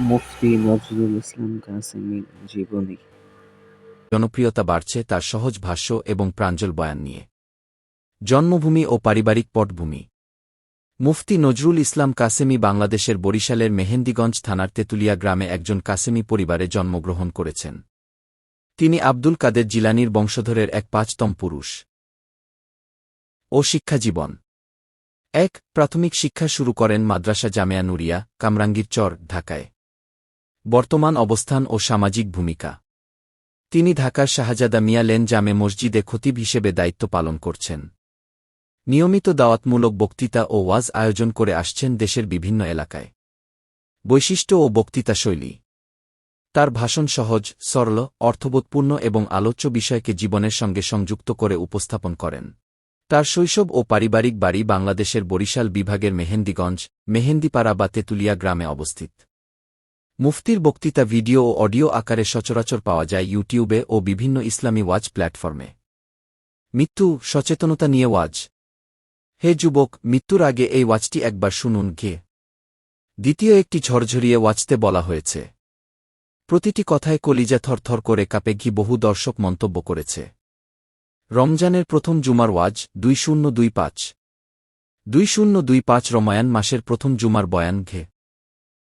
মুফতি নজরুল ইসলাম কাসেমীর জীবনী। জনপ্রিয়তা বাড়ছে তার সহজ ভাষ্য এবং প্রাঞ্জল বয়ান নিয়ে। জন্মভূমি ও পারিবারিক পটভূমি। মুফতি নজরুল ইসলাম কাসেমি বাংলাদেশের বরিশালের মেহেন্দিগঞ্জ থানার তেতুলিয়া গ্রামে একজন কাসেমি পরিবারে জন্মগ্রহণ করেছেন। তিনি আব্দুল কাদের জিলানির বংশধরের এক পাঁচতম পুরুষ। ও শিক্ষাজীবন এক, প্রাথমিক শিক্ষা শুরু করেন মাদ্রাসা জামেয়া নুরিয়া কামরাঙ্গীর চর ঢাকায়। বর্তমান অবস্থান ও সামাজিক ভূমিকা। তিনি ঢাকার শাহজাদা মিয়া লেন জামে মসজিদে খতিব হিসেবে দায়িত্ব পালন করছেন। নিয়মিত দাওয়াতমূলক বক্তৃতা ও ওয়াজ আয়োজন করে আসছেন দেশের বিভিন্ন এলাকায়। বৈশিষ্ট্য ও বক্তৃতা শৈলী। তার ভাষণ সহজ, সরল, অর্থবোধপূর্ণ এবং আলোচ্য বিষয়কে জীবনের সঙ্গে সংযুক্ত করে উপস্থাপন করেন। তার শৈশব ও পারিবারিক বাড়ি বাংলাদেশের বরিশাল বিভাগের মেহেন্দিগঞ্জ, মেহেন্দিপাড়া বা তেতুলিয়া গ্রামে অবস্থিত। মুফতির বক্তৃতা ভিডিও ও অডিও আকারে সচরাচর পাওয়া যায় ইউটিউবে ও বিভিন্ন ইসলামী ওয়াজ প্ল্যাটফর্মে। মৃত্যু, সচেতনতা নিয়ে ওয়াজ। হে যুবক, মৃত্যুর আগে এই ওয়াজটি একবার শুনুন গে দ্বিতীয় একটি ঝরঝরিয়ে ওয়াজতে বলা হয়েছে। প্রতিটি কথায় কলিজা থরথর করে কাপে ঘি বহু দর্শক মন্তব্য করেছে। রমজানের প্রথম জুমার ওয়াজ, দুই শূন্য দুই পাঁচ। দুই শূন্য দুই পাঁচ রমায়ান মাসের প্রথম জুমার বয়ান ঘে।